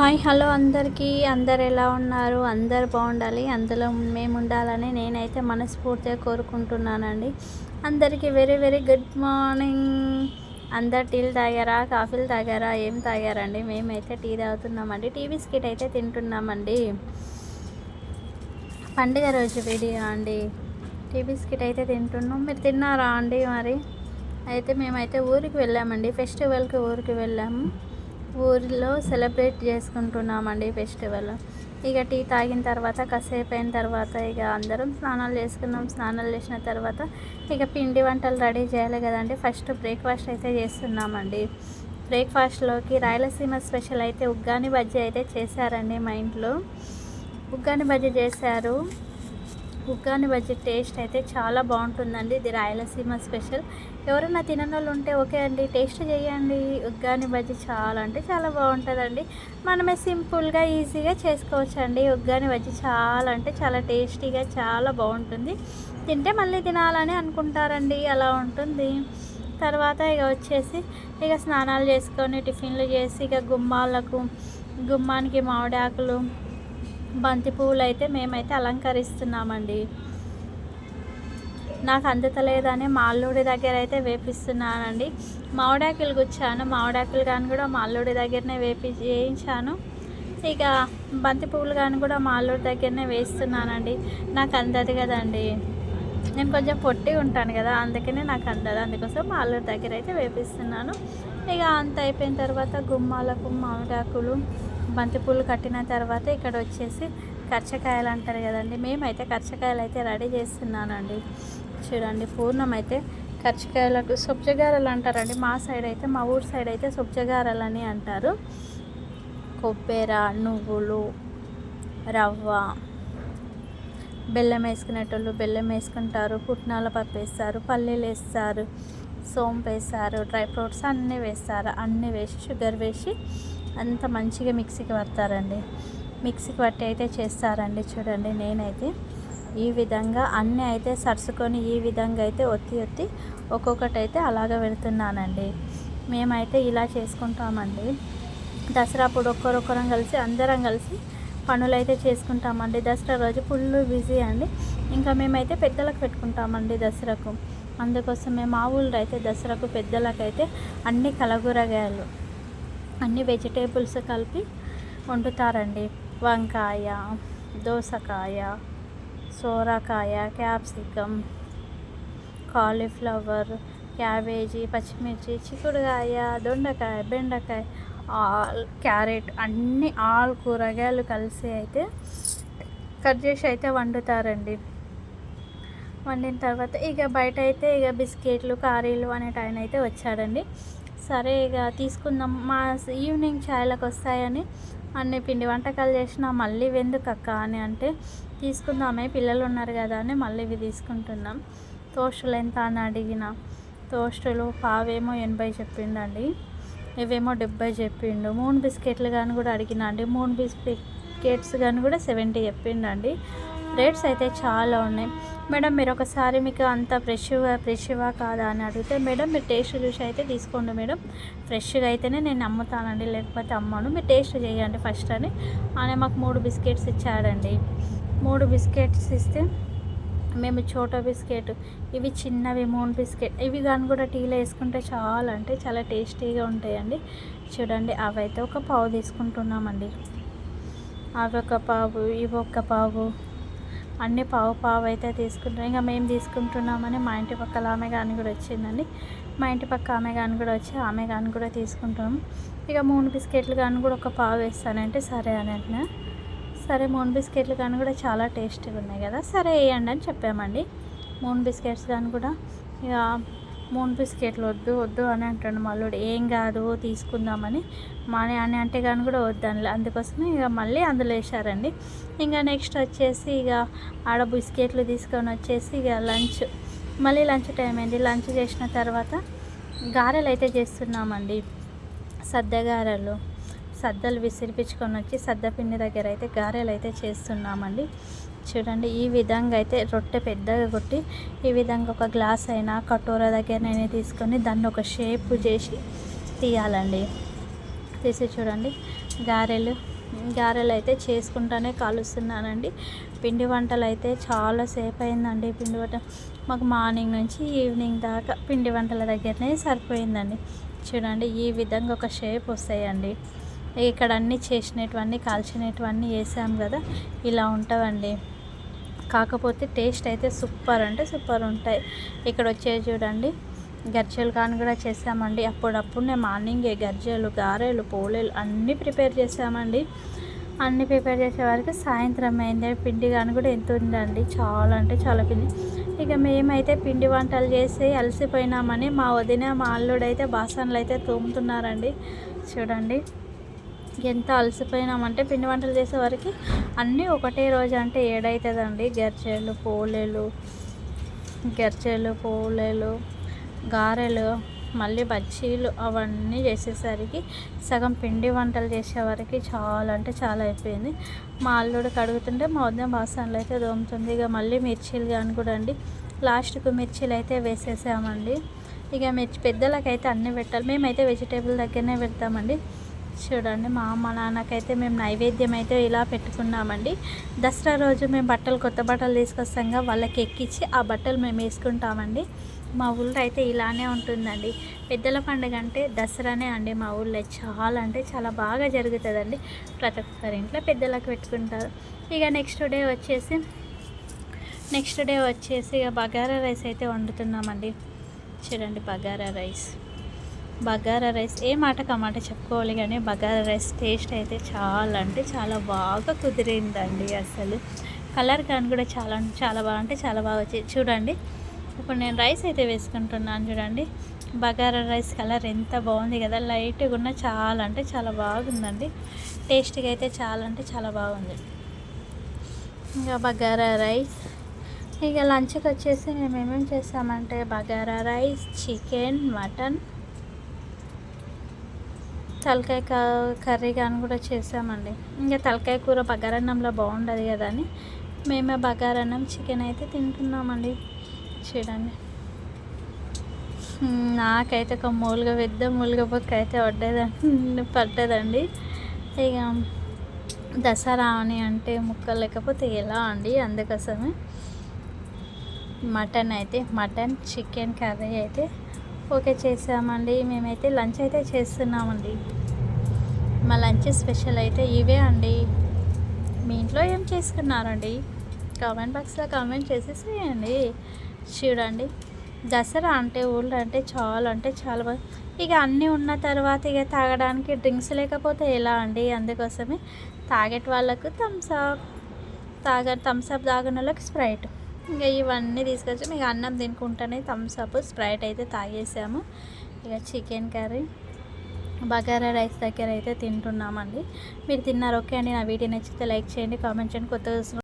Hi hello అందరికీ. అందరు ఎలా ఉన్నారు? అందరు బాగుండాలి. అందులో మేము ఉండాలని నేనైతే మనస్ఫూర్తిగా కోరుకుంటున్నానండి. అందరికీ వెరీ వెరీ గుడ్ మార్నింగ్. అందరు టీలు తాగారా? కాఫీలు తాగారా? ఏం తాగారండి? మేమైతే టీ తాగుతున్నామండి. టీ బిస్కెట్ అయితే తింటున్నామండి. పండుగ రోజు వీడియో అండి. టీ బిస్కెట్ అయితే తింటున్నాం. మీరు తిన్నారా అండి మరి? అయితే మేమైతే ఊరికి వెళ్ళామండి. ఫెస్టివల్కి ఊరికి వెళ్ళాము. ఊరిలో సెలబ్రేట్ చేసుకుంటున్నామండి ఫెస్టివల్. ఇక టీ తాగిన తర్వాత కాసేపు అయిన తర్వాత ఇక అందరం స్నానాలు చేసుకున్నాం. స్నానాలు చేసిన తర్వాత ఇక పిండి వంటలు రెడీ చేయాలి కదండి. ఫస్ట్ బ్రేక్ఫాస్ట్ అయితే చేస్తున్నామండి. బ్రేక్ఫాస్ట్లోకి రాయలసీమ స్పెషల్ అయితే ఉగ్గాని బజ్జీ అయితే చేశారండి మా ఇంట్లో. ఉగ్గాని బజ్జీ చేశారు. ఉగ్గాని బజ్జీ టేస్ట్ అయితే చాలా బాగుంటుందండి. ఇది రాయలసీమ స్పెషల్. ఎవరైనా తినని వాళ్ళు ఉంటే ఓకే అండి. టేస్ట్ చేయండి. ఉగ్గాని బజ్జీ చాలా అంటే చాలా బాగుంటుందండి. మనమే సింపుల్గా ఈజీగా చేసుకోవచ్చండి. ఉగ్గాని బజ్జీ చాలా అంటే చాలా టేస్టీగా చాలా బాగుంటుంది. తింటే మళ్ళీ తినాలని అనుకుంటారండి. అలా ఉంటుంది. తర్వాత ఇక వచ్చేసి ఇక స్నానాలు చేసుకొని టిఫిన్లు చేసి ఇక గుమ్మాలకు గుమ్మానికి మామిడి ఆకులు బంతి పువ్వులు అయితే మేమైతే అలంకరిస్తున్నామండి. నాకు అందుతలేదని మా అల్లుడి దగ్గర అయితే వేపిస్తున్నానండి. మామిడాకులు గుచ్చాను మామిడాకులు కానీ కూడా మా అల్లుడి దగ్గరనే వేపి వేయించాను. ఇక బంతి పువ్వులు కానీ కూడా మా అల్లుడి దగ్గరనే వేస్తున్నానండి. నాకు అందదు కదండి. నేను కొంచెం పొట్టి ఉంటాను కదా అందుకనే నాకు అందదు. అందుకోసం మా అల్లుడి దగ్గర అయితే వేపిస్తున్నాను. ఇక అంత అయిపోయిన తర్వాత గుమ్మాలకు మామిడాకులు బంతిపూలు కట్టిన తర్వాత ఇక్కడ వచ్చేసి కర్చకాయలు అంటారు కదండి. మేమైతే కర్చకాయలు అయితే రెడీ చేస్తున్నానండి. చూడండి పూర్ణం అయితే కర్చకాయలకు సొబ్జగారలు అంటారండి. మా సైడ్ అయితే మా ఊరు సైడ్ అయితే సొబ్జగారలు అని అంటారు. కొబ్బెర నువ్వులు రవ్వ బెల్లం వేసుకునేటోళ్ళు బెల్లం వేసుకుంటారు పుట్నాల పప్పు వేస్తారు పల్లీలు వేస్తారు సోంపు వేస్తారు డ్రై ఫ్రూట్స్ అన్నీ వేస్తారు. అన్నీ వేసి షుగర్ వేసి అంత మంచిగా మిక్సీకి పడతారండి మిక్సీకి పట్టి అయితే చేస్తారండి చూడండి నేనైతే. ఈ విధంగా అన్నీ అయితే సరుసుకొని ఈ విధంగా అయితే ఒత్తి ఒత్తి ఒక్కొక్కటి అయితే అలాగ పెడుతున్నానండి. మేమైతే ఇలా చేసుకుంటామండి. దసరా అప్పుడు ఒక్కరొక్కరం కలిసి అందరం కలిసి పనులు అయితే చేసుకుంటామండి. దసరా రోజు ఫుల్ బిజీ అండి. ఇంకా మేమైతే పెద్దలకు పెట్టుకుంటామండి దసరాకు. అందుకోసం మేము మా ఊళ్ళో అయితే దసరాకు పెద్దలకైతే అన్ని కలగూరగాయలు అన్ని వెజిటేబుల్స్ కలిపి వండుతారండి. వంకాయ దోసకాయ సోరకాయ క్యాప్సికమ్ కాలీఫ్లవర్ క్యాబేజీ పచ్చిమిర్చి చిక్కుడుకాయ దొండకాయ బెండకాయ ఆల్ క్యారెట్ అన్ని ఆల్ కూరగాయలు కలిసి అయితే కట్ చేసి అయితే వండుతారండి. వండిన తర్వాత ఇక బయట అయితే ఇక బిస్కెట్లు కారీలు అనే ఆయన అయితే వచ్చాడండి. సరే ఇక తీసుకుందాం. మా ఈవినింగ్ ఛాయలకు వస్తాయని అన్ని పిండి వంటకాలు చేసిన మళ్ళీ వెందుకక్క అని అంటే తీసుకుందామే పిల్లలు ఉన్నారు కదా అని మళ్ళీ ఇవి తీసుకుంటున్నాం. తోస్టులు ఎంత అని అడిగిన తోస్టులు పావేమో ఎనభై చెప్పిండండి ఇవేమో డెబ్బై చెప్పిండు. మూన్ బిస్కెట్లు కానీ కూడా అడిగిన అండి. మూన్ బిస్కెట్స్ కానీ కూడా సెవెంటీ చెప్పిండండి. రేట్స్ అయితే చాలా ఉన్నాయి. మేడం మీరు ఒకసారి మీకు అంత ఫ్రెష్గా ఫ్రెష్గా కాదా అని అడిగితే మేడం మీరు టేస్ట్ చూసి అయితే తీసుకోండి మేడం. ఫ్రెష్గా అయితేనే నేను అమ్ముతానండి లేకపోతే అమ్మాను. మీరు టేస్ట్ చేయండి ఫస్ట్ అని. ఆయన మాకు మూడు బిస్కెట్స్ ఇచ్చాడండి. మూడు బిస్కెట్స్ ఇస్తే మేము చోటా బిస్కెట్ ఇవి చిన్నవి మూన్ బిస్కెట్ ఇవి కానీ కూడా టీలో వేసుకుంటే చాలా అంటే చాలా టేస్టీగా ఉంటాయండి. చూడండి అవి అయితే ఒక పావు తీసుకుంటున్నామండి. అవి ఒక పావు ఇవి ఒక పావు. అన్ని పావు పావు అయితే తీసుకుంటాం ఇంకా మేము తీసుకుంటున్నామని మా ఇంటి పక్కల ఆమె కానీ కూడా వచ్చిందండి. మా ఇంటి పక్క ఆమె కానీ కూడా వచ్చి ఆమె కానీ కూడా తీసుకుంటాం ఇక మూడు బిస్కెట్లు కానీ కూడా ఒక పావు వేస్తానంటే సరే అని అంటున్నా సరే మూన్ బిస్కెట్లు కానీ కూడా చాలా టేస్టీగా ఉన్నాయి కదా సరే వేయండి అని చెప్పామండి. మూన్ బిస్కెట్స్ కానీ కూడా ఇక మూన్ బిస్కెట్లు వద్దు వద్దు అని అంటాడు మళ్ళీ ఏం కాదు తీసుకుందామని. మానే అని అంటే కానీ కూడా వద్దని అందుకోసమే ఇక మళ్ళీ అందులో వేసారండి ఇంకా నెక్స్ట్ వచ్చేసి ఇక ఆడ బిస్కెట్లు తీసుకొని వచ్చేసి ఇక లంచ్. మళ్ళీ లంచ్ టైం అయింది. లంచ్ చేసిన తర్వాత గారెలు అయితే చేస్తున్నామండి. సద్ద గారెలు సద్దలు విసిరిపించుకొని వచ్చి సద్ద పిండి దగ్గర అయితే గారెలు అయితే చేస్తున్నామండి. చూడండి ఈ విధంగా అయితే రొట్టె పెద్దగా కొట్టి ఈ విధంగా ఒక గ్లాస్ అయినా కటోర దగ్గరనైనా తీసుకొని దాన్ని ఒక షేప్ చేసి తీయాలండి. తీసి చూడండి గారెలు గారెలు అయితే చేసుకుంటానే కాలుస్తున్నానండి. పిండి వంటలు అయితే చాలా సేపు అయిందండి పిండి వంట. మాకు మార్నింగ్ నుంచి ఈవినింగ్ దాకా పిండి వంటల దగ్గరనే సరిపోయిందండి. చూడండి ఈ విధంగా ఒక షేప్ వస్తాయండి. ఇక్కడ అన్నీ చేసినటువన్నీ కాల్చినటువన్నీ వేసాం కదా ఇలా ఉంటావండి. కాకపోతే టేస్ట్ అయితే సూపర్ అంటే సూపర్ ఉంటాయి. ఇక్కడ వచ్చేది చూడండి. గర్జలు కాని కూడా చేసామండి. అప్పుడప్పుడు నేను మార్నింగ్ గర్జలు గారెలు పోలేలు అన్నీ ప్రిపేర్ చేసామండి. అన్నీ ప్రిపేర్ చేసే వరకు సాయంత్రం అయింది. పిండి కానీ కూడా ఎంత ఉందండి. చాలా అంటే చాలా పిండి. ఇక మేమైతే పిండి వంటలు చేసి అలసిపోయినామని మా వదిన మా అల్లుడైతే బాసనలు అయితే తోముతున్నారండి. చూడండి. ఎంత అలసిపోయినామంటే పిండి వంటలు చేసేవారికి అన్నీ ఒకటే రోజు అంటే ఏడవుతుందండి గర్జెలు పోలేలు గర్జెలు పోలేలు గారెలు మళ్ళీ బజ్జీలు అవన్నీ చేసేసరికి సగం పిండి వంటలు చేసేవారికి చాలా అంటే చాలా అయిపోయింది. మా అల్లుడు కడుగుతుంటే మా ఉదయం బాసనలు అయితే దోముతుంది. ఇక మళ్ళీ మిర్చీలు కానీ కూడా అండి లాస్ట్కు మిర్చీలు అయితే వేసేసామండి. ఇక మిర్చి పెద్దలకైతే అన్నీ పెట్టాలి. మేమైతే వెజిటేబుల్ దగ్గరనే పెడతామండి. చూడండి మా అమ్మ నాన్నకైతే మేము నైవేద్యం అయితే ఇలా పెట్టుకున్నామండి. దసరా రోజు మేము బట్టలు కొత్త బట్టలు తీసుకొస్తాంగా వాళ్ళకి ఎక్కించి ఆ బట్టలు మేము వేసుకుంటామండి. మా ఊళ్ళో అయితే ఇలానే ఉంటుందండి. పెద్దల పండుగ అంటే దసరానే అండి మా ఊళ్ళో. చాలా అంటే చాలా బాగా జరుగుతుందండి. ప్రతి ఒక్కరి ఇంట్లో పెద్దలకు పెట్టుకుంటారు. ఇక నెక్స్ట్ డే వచ్చేసి నెక్స్ట్ డే వచ్చేసి ఇక బగారా రైస్ అయితే వండుతున్నామండి. చూడండి బగారా రైస్. బగారా రైస్ ఏ మాట చెప్పుకోవాలి కానీ బగారా రైస్ టేస్ట్ అయితే చాలా అంటే చాలా బాగా కుదిరిందండి అసలు. కలర్ కానీ కూడా చాలా చాలా బాగా అంటే చాలా బాగా వచ్చాయి చూడండి. ఇప్పుడు నేను రైస్ అయితే వేసుకుంటున్నాను చూడండి. బగారా రైస్ కలర్ ఎంత బాగుంది కదా లైట్గా ఉన్న చాలా అంటే చాలా బాగుందండి. టేస్ట్గా అయితే చాలా అంటే చాలా బాగుంది. ఇంకా బగారా రైస్. ఇక లంచ్కి వచ్చేసి మేము ఏమేమి చేస్తామంటే బగారా రైస్ చికెన్ మటన్ తలకాయ కర్రీ కానీ కూడా చేసామండి. ఇంకా తలకాయ కూర బగారన్నంలో బాగుండదు కదా అని మేమే బగారన్నం చికెన్ అయితే తింటున్నామండి చూడండి. నాకైతే ఒక మూలుగ పెద్ద మూలుగ పక్క అయితే పడ్డదండి పడ్డదండి. ఇక దసరా అని అంటే ముక్కలు లేకపోతే ఎలా అండి అందుకోసమే? మటన్ అయితే మటన్ చికెన్ కర్రీ అయితే ఓకే చేసామండి. మేమైతే లంచ్ అయితే చేస్తున్నామండి. మా లంచ్ స్పెషల్ అయితే ఇవే అండి. మీ ఇంట్లో ఏం చేసుకున్నారండి? కామెంట్ బాక్స్లో కామెంట్ చేసేసేయండి. చూడండి. దసరా అంటే ఊళ్ళో అంటే చాలా అంటే చాలా బాగా ఇక అన్నీ ఉన్న తర్వాత ఇక తాగడానికి డ్రింక్స్ లేకపోతే ఎలా అండి? అందుకోసమే తాగేటి వాళ్ళకు థమ్స్అప్ తాగ థమ్స్అప్ తాగిన వాళ్ళకి స్ప్రైట్. ఇంకా ఇవన్నీ తీసుకొచ్చి మీకు అన్నం తినుకుంటేనే థమ్స్అప్ స్ప్రైట్ అయితే తాగేసాము. ఇక చికెన్ కర్రీ బగారా రైస్ దగ్గర అయితే తింటున్నామండి. మీరు తిన్నారు ఓకే అండి. నా వీడియో నచ్చితే లైక్ చేయండి కామెంట్ చేయండి. కొత్తగా